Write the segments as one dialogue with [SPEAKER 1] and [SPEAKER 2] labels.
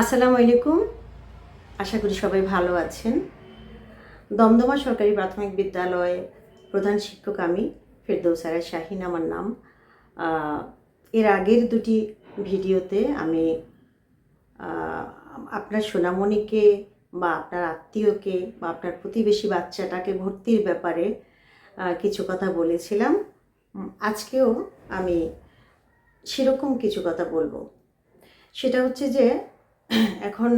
[SPEAKER 1] আসসালামু আলাইকুম। আশা করি সবাই ভালো আছেন। দমদমা সরকারি প্রাথমিক বিদ্যালয়ে প্রধান শিক্ষক আমি ফেরদৌসারা শাহিন, আমার নাম। এর আগের দুটি ভিডিওতে আমি আপনার সোনামণিকে বা আপনার আত্মীয়কে বা আপনার প্রতিবেশী বাচ্চাটাকে ভর্তির ব্যাপারে কিছু কথা বলেছিলাম। আজকেও আমি সেরকম কিছু কথা বলব। সেটা হচ্ছে যে এখন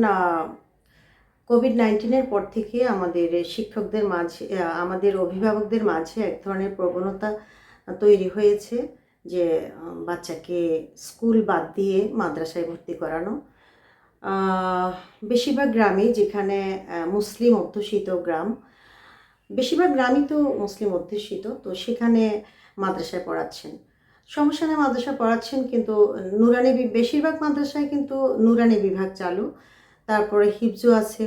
[SPEAKER 1] কোভিড নাইন্টিনের পর থেকে আমাদের শিক্ষকদের মাঝে আমাদের অভিভাবকদের মাঝে এক ধরনের প্রবণতা তৈরি হয়েছে যে বাচ্চাকে স্কুল বাদ দিয়ে মাদ্রাসায় ভর্তি করানো। বেশিরভাগ গ্রামে যেখানে মুসলিম অধ্যুষিত গ্রাম, বেশিরভাগ গ্রামই তো মুসলিম অধ্যুষিত, তো সেখানে মাদ্রাসায় পড়াচ্ছেন। সমস্যা নেই মাদ্রাসা পড়াচ্ছেন কিন্তু নুরানি বেশিরভাগ মাদ্রাসায় কিন্তু নুরানি বিভাগ চালু। তারপরে হিফজু আছে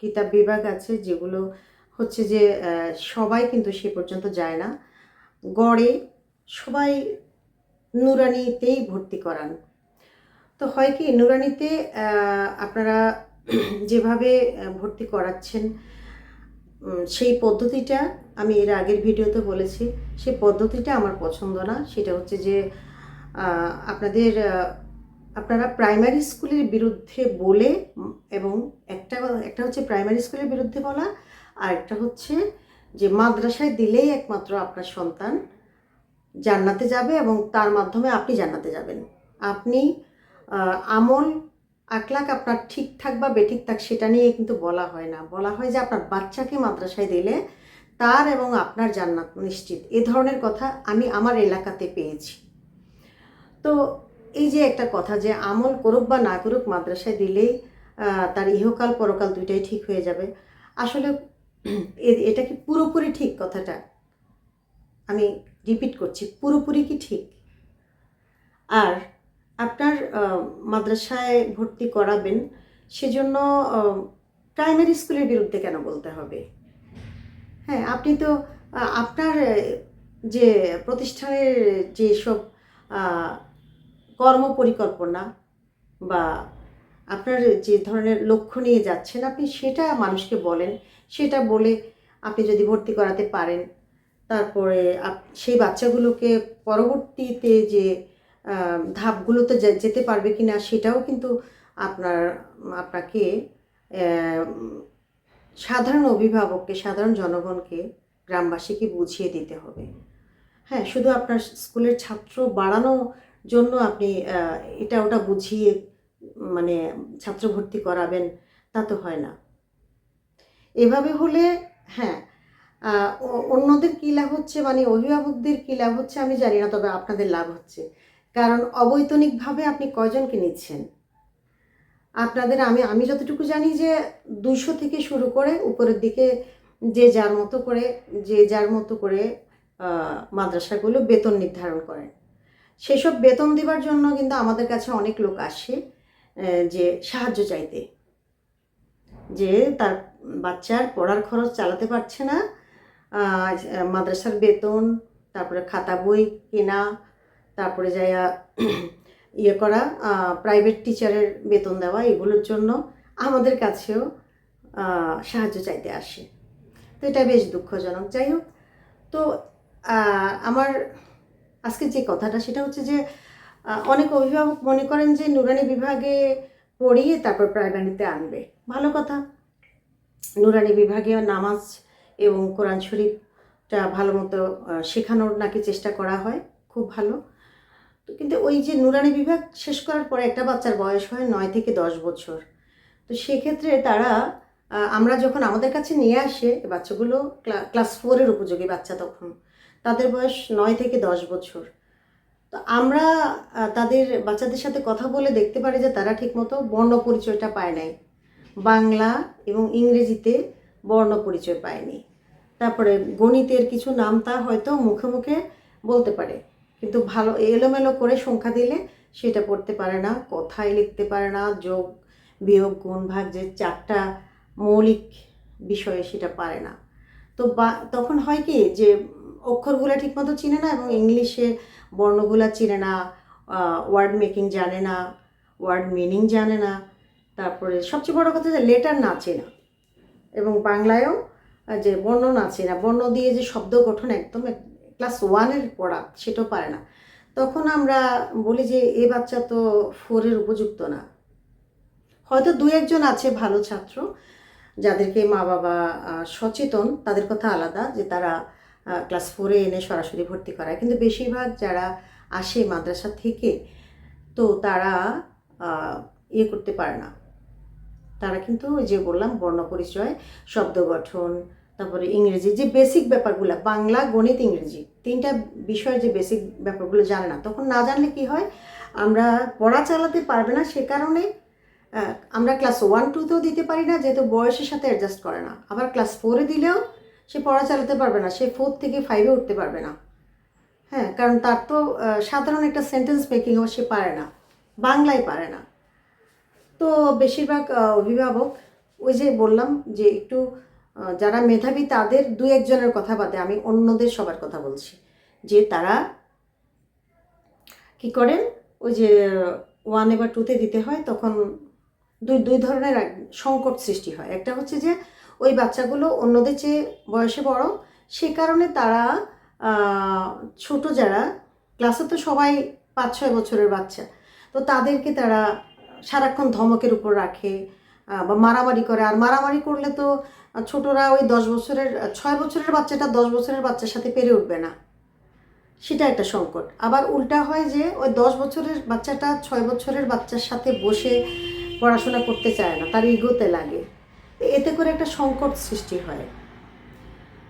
[SPEAKER 1] কিতাব বিভাগ আছে, যেগুলো হচ্ছে যে সবাই কিন্তু সে পর্যন্ত যায় না। গড়ে সবাই নুরানিতেই ভর্তি করান। তো হয় কি, নুরানিতে আপনারা যেভাবে ভর্তি করাচ্ছেন সেই পদ্ধতিটা আমি এর আগের ভিডিওতে বলেছি। সেই পদ্ধতিটা আমার পছন্দ না। সেটা হচ্ছে যে আপনাদের আপনারা প্রাইমারি স্কুলের বিরুদ্ধে বলে, এবং একটা একটা হচ্ছে প্রাইমারি স্কুলের বিরুদ্ধে বলা, আর একটা হচ্ছে যে মাদ্রাসায় দিলেই একমাত্র আপনার সন্তান জান্নাতে যাবে এবং তার মাধ্যমে আপনি জান্নাতে যাবেন। আপনি আমল আকলাক আপনার ঠিকঠাক বা বেঠিক থাক সেটা নিয়ে কিন্তু বলা হয় না। বলা হয় যে আপনার বাচ্চাকে মাদ্রাসায় দিলে তার এবং আপনার জান্নাত নিশ্চিত। এ ধরনের কথা আমি আমার এলাকাতে পেয়েছি। তো এই যে একটা কথা যে আমল করুক বা না করুক মাদ্রাসায় দিলেই তার ইহকাল পরকাল দুইটাই ঠিক হয়ে যাবে। আসলে এটা কি পুরোপুরি ঠিক কথাটা? আমি রিপিট করছি, পুরোপুরি কি ঠিক? আর আপনার মাদ্রাসায় ভর্তি করাবেন, সেজন্য প্রাইমারি স্কুলের বিরুদ্ধে কেন বলতে হবে? হ্যাঁ আপনি তো আপনার যে প্রতিষ্ঠানের যে সব কর্ম পরিকল্পনা বা আপনার যে ধরনের লক্ষ্য নিয়ে যাচ্ছেন, আপনি সেটা মানুষকে বলেন, সেটা বলে আপনি যদি ভর্তি করাতে পারেন, তারপরে সেই বাচ্চাগুলোকে পরবর্তীতে যে ধাপগুলোতে যেতে পারবে কি না সেটাও কিন্তু আপনার, আপনাকে সাধারণ অভিভাবককে, সাধারণ জনগণকে, গ্রামবাসীকে বুঝিয়ে দিতে হবে। হ্যাঁ শুধু আপনার স্কুলের ছাত্র বাড়ানোর জন্য আপনি এটা ওটা বুঝিয়ে মানে ছাত্র ভর্তি করাবেন, তা তো হয় না। এভাবে হলে হ্যাঁ অন্যদের কী লাভ হচ্ছে? মানে অভিভাবকদের কী লাভ হচ্ছে? আমি জানি না, তবে আপনাদের লাভ হচ্ছে। কারণ অবৈতনিকভাবে আপনি কয়জনকে নিচ্ছেন? আপনাদের আমি আমি যতটুকু জানি যে দুশো থেকে শুরু করে উপরের দিকে যে যার মতো করে, যে যার মতো করে মাদ্রাসাগুলো বেতন নির্ধারণ করেন সেসব বেতন দেওয়ার জন্য কিন্তু আমাদের কাছে অনেক লোক আসে যে সাহায্য চাইতে। যে তার বাচ্চার পড়ার খরচ চালাতে পারছে না মাদ্রাসার বেতন, তারপরে খাতা বই কেনা তারপরে যাইয়া ইয়ে করা প্রাইভেট টিচারের বেতন দেওয়া, এগুলোর জন্য আমাদের কাছেও সাহায্য চাইতে আসে। তো এটা বেশ দুঃখজনক। যাই হোক, তো আমার আজকে যে কথাটা, সেটা হচ্ছে যে অনেক অভিভাবক মনে করেন যে নুরানি বিভাগে পড়িয়ে তারপর প্রাইমারিতে আনবে। ভালো কথা। নুরানি বিভাগে নামাজ এবং কোরআন শরীফটা ভালো মতো শেখানোর নাকি চেষ্টা করা হয়। খুব ভালো। তো কিন্তু ওই যে নুরানি বিভাগ শেষ করার পরে একটা বাচ্চার বয়স হয় নয় থেকে দশ বছর। তো সেক্ষেত্রে তারা আমরা যখন আমাদের কাছে নিয়ে আসে বাচ্চাগুলো ক্লা- ক্লাস ফোরের উপযোগী বাচ্চা তখন, তাদের বয়স নয় থেকে দশ বছর। তো আমরা তাদের বাচ্চাদের সাথে কথা বলে দেখতে পারি যে তারা ঠিকমতো বর্ণ পরিচয়টা পায় নাই। বাংলা এবং ইংরেজিতে বর্ণ পরিচয় পায়নি। তারপরে গণিতের কিছু নাম তা হয়তো মুখে মুখে বলতে পারে। কিন্তু ভালো এলোমেলো করে সংখ্যা দিলে সেটা পড়তে পারে না, কথায় লিখতে পারে না, যোগ, বিয়োগ, গুণ, ভাগ যে চারটা মৌলিক বিষয়ে সেটা পারে না। তো বা, তখন হয় কি যে অক্ষরগুলো ঠিকমতো চিনে না এবং ইংলিশে বর্ণগুলো চিনে না ওয়ার্ড মেকিং জানে না ওয়ার্ড মিনিং জানে না, তারপরে সবচেয়ে বড় কথা যে লেটার না চেনা এবং বাংলায়ও যে বর্ণ না চেনা, বর্ণ দিয়ে যে শব্দ গঠন একদম ক্লাস ওয়ানের পড়া, সেটাও পারে না। তখন আমরা বলি যে, এ বাচ্চা তো ফোরের উপযুক্ত না। হয়তো দু একজন আছে ভালো ছাত্র, যাদেরকে মা বাবা সচেতন, তাদের কথা আলাদা যে তারা ক্লাস ফোরে এনে সরাসরি ভর্তি করায়। কিন্তু বেশিরভাগ যারা আসে মাদ্রাসা থেকে, তো তারা ইয়ে করতে পারে না। তারা কিন্তু ওই যে বললাম, বর্ণ পরিচয়, শব্দ গঠন, তারপরে ইংরেজি, যে বেসিক ব্যাপারগুলো, বাংলা, গণিত, ইংরেজি তিনটা বিষয়ের যে বেসিক ব্যাপারগুলো জানে না, তখন না জানলে কি হয়? আমরা পড়া চালাতে পারবে না, সে কারণে আমরা ক্লাস ওয়ান টুতেও দিতে পারি না, যেহেতু বয়সের সাথে অ্যাডজাস্ট করে না। আবার ক্লাস ফোরে দিলেও সে পড়া চালাতে পারবে না, সে ফোর থেকে ফাইভে উঠতে পারবে না। হ্যাঁ কারণ তার তো সাধারণ একটা সেন্টেন্স মেকিংও সে পারে না, বাংলায় পারে না। তো বেশিরভাগ অভিভাবক, ওই যে বললাম যে একটু যারা মেধাবী, তাদের দু একজনের কথা বাদে আমি অন্যদের সবার কথা বলছি। যে তারা কি করেন ওই যে ওয়ান এবার টুতে দিতে হয়, তখন দুই দুই ধরনের সংকট সৃষ্টি হয়। একটা হচ্ছে যে ওই বাচ্চাগুলো অন্যদের চেয়ে বয়সে বড়, সে কারণে তারা ছোট যারা, ক্লাসে তো সবাই পাঁচ ছয় বছরের বাচ্চা, তো তাদেরকে তারা সারাক্ষণ ধমকের উপর রাখে বা মারামারি করে। আর মারামারি করলে তো ছোটরা ওই দশ বছরের, ছয় বছরের বাচ্চাটা দশ বছরের বাচ্চার সাথে পেরে উঠবে না। সেটা একটা সংকট। আবার উল্টা হয় যে ওই দশ বছরের বাচ্চাটা ছয় বছরের বাচ্চার সাথে বসে পড়াশোনা করতে চায় না, তার ইগোতে লাগে। এতে করে একটা সংকট সৃষ্টি হয়।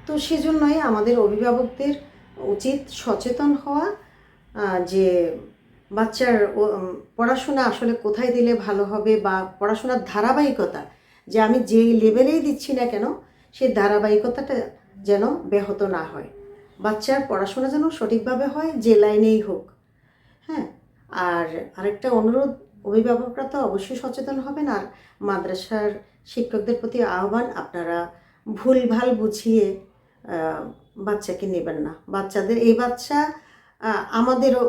[SPEAKER 1] তো সেজন্যই আমাদের অভিভাবকদের উচিত সচেতন হওয়া যে বাচ্চার পড়াশোনা আসলে কোথায় দিলে ভালো হবে বা পড়াশোনার ধারাবাহিকতা যে আমি যে লেভেলেই দিচ্ছি না কেন, সেই ধারাবাহিকতাটা যেন ব্যাহত না হয়। বাচ্চার পড়াশোনা যেন সঠিকভাবে হয় যে লাইনেই হোক। হ্যাঁ? আর আরেকটা অনুরোধ, অভিভাবকরা তো অবশ্যই সচেতন হবেন আর মাদ্রাসার শিক্ষকদের প্রতি আহ্বান, আপনারা ভুলভাল বুঝিয়ে বাচ্চাকে নেবেন না। বাচ্চাদের, এই বাচ্চা আমাদেরও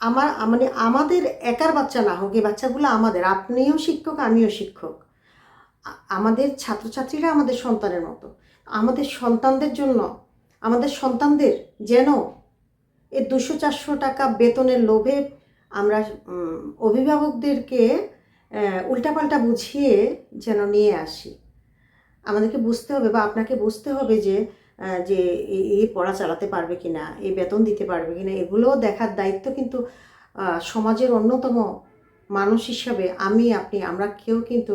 [SPEAKER 1] আমার মানে আমাদের একার বাচ্চা না হোক, এই বাচ্চাগুলো আমাদের, আপনিও শিক্ষক, আমিও শিক্ষক। আমাদের ছাত্রছাত্রীরা আমাদের সন্তানের মতো। আমাদের সন্তানদের জন্য, আমাদের সন্তানদের যেন এই দুশো চারশো টাকা বেতনের লোভে আমরা অভিভাবকদেরকে উল্টাপাল্টা বুঝিয়ে যেন নিয়ে আসি। আমাদেরকে বুঝতে হবে বা আপনাকে বুঝতে হবে যে যে এই পড়া চালাতে পারবে কি না এই বেতন দিতে পারবে কি না এগুলোও দেখার দায়িত্ব কিন্তু সমাজের অন্যতম মানুষ হিসাবে আমি, আপনি, আমরা কেউ কিন্তু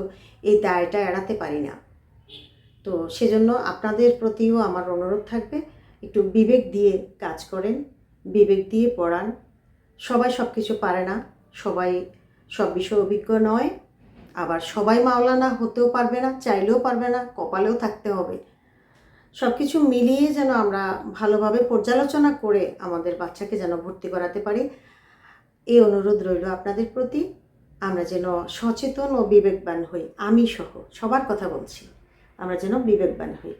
[SPEAKER 1] এই দায়টা এড়াতে পারি না। তো সেজন্য আপনাদের প্রতিও আমার অনুরোধ থাকবে, একটু বিবেক দিয়ে কাজ করেন, বিবেক দিয়ে পড়ান। সবাই সব কিছু পারে না, সবাই সব বিষয়ে অভিজ্ঞ নয়, আবার সবাই মাওলানা হতেও পারবে না, চাইলেও পারবে না, কপালেও থাকতে হবে। সব কিছু মিলিয়ে যেন আমরা ভালোভাবে পর্যালোচনা করে আমাদের বাচ্চাকে যেন ভর্তি করাতে পারি। এই অনুরোধ রইল আপনাদের প্রতি। আমরা যেন সচেতন ও বিবেকবান হই। আমি সহ সবার কথা বলছি, আমরা যেন বিবেকবান হই।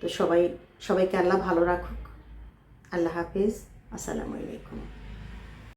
[SPEAKER 1] তো সবাই, সবাইকে আল্লাহ ভালো রাখুক। আল্লাহ হাফিজ। আসসালামু আলাইকুম।